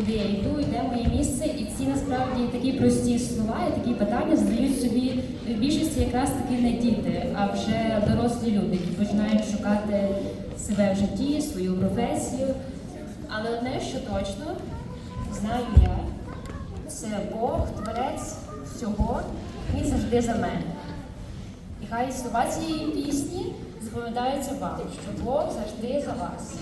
куди я йду, і де моє місце. І ці насправді такі прості слова і такі питання задають собі в більшості якраз таки не діти, а вже дорослі люди, які починають шукати себе в житті, свою професію. Але одне, що точно знаю я, це Бог, творець всього, він завжди за мене. І хай слова цієї пісні запам'ятаються вам, що Бог завжди за вас.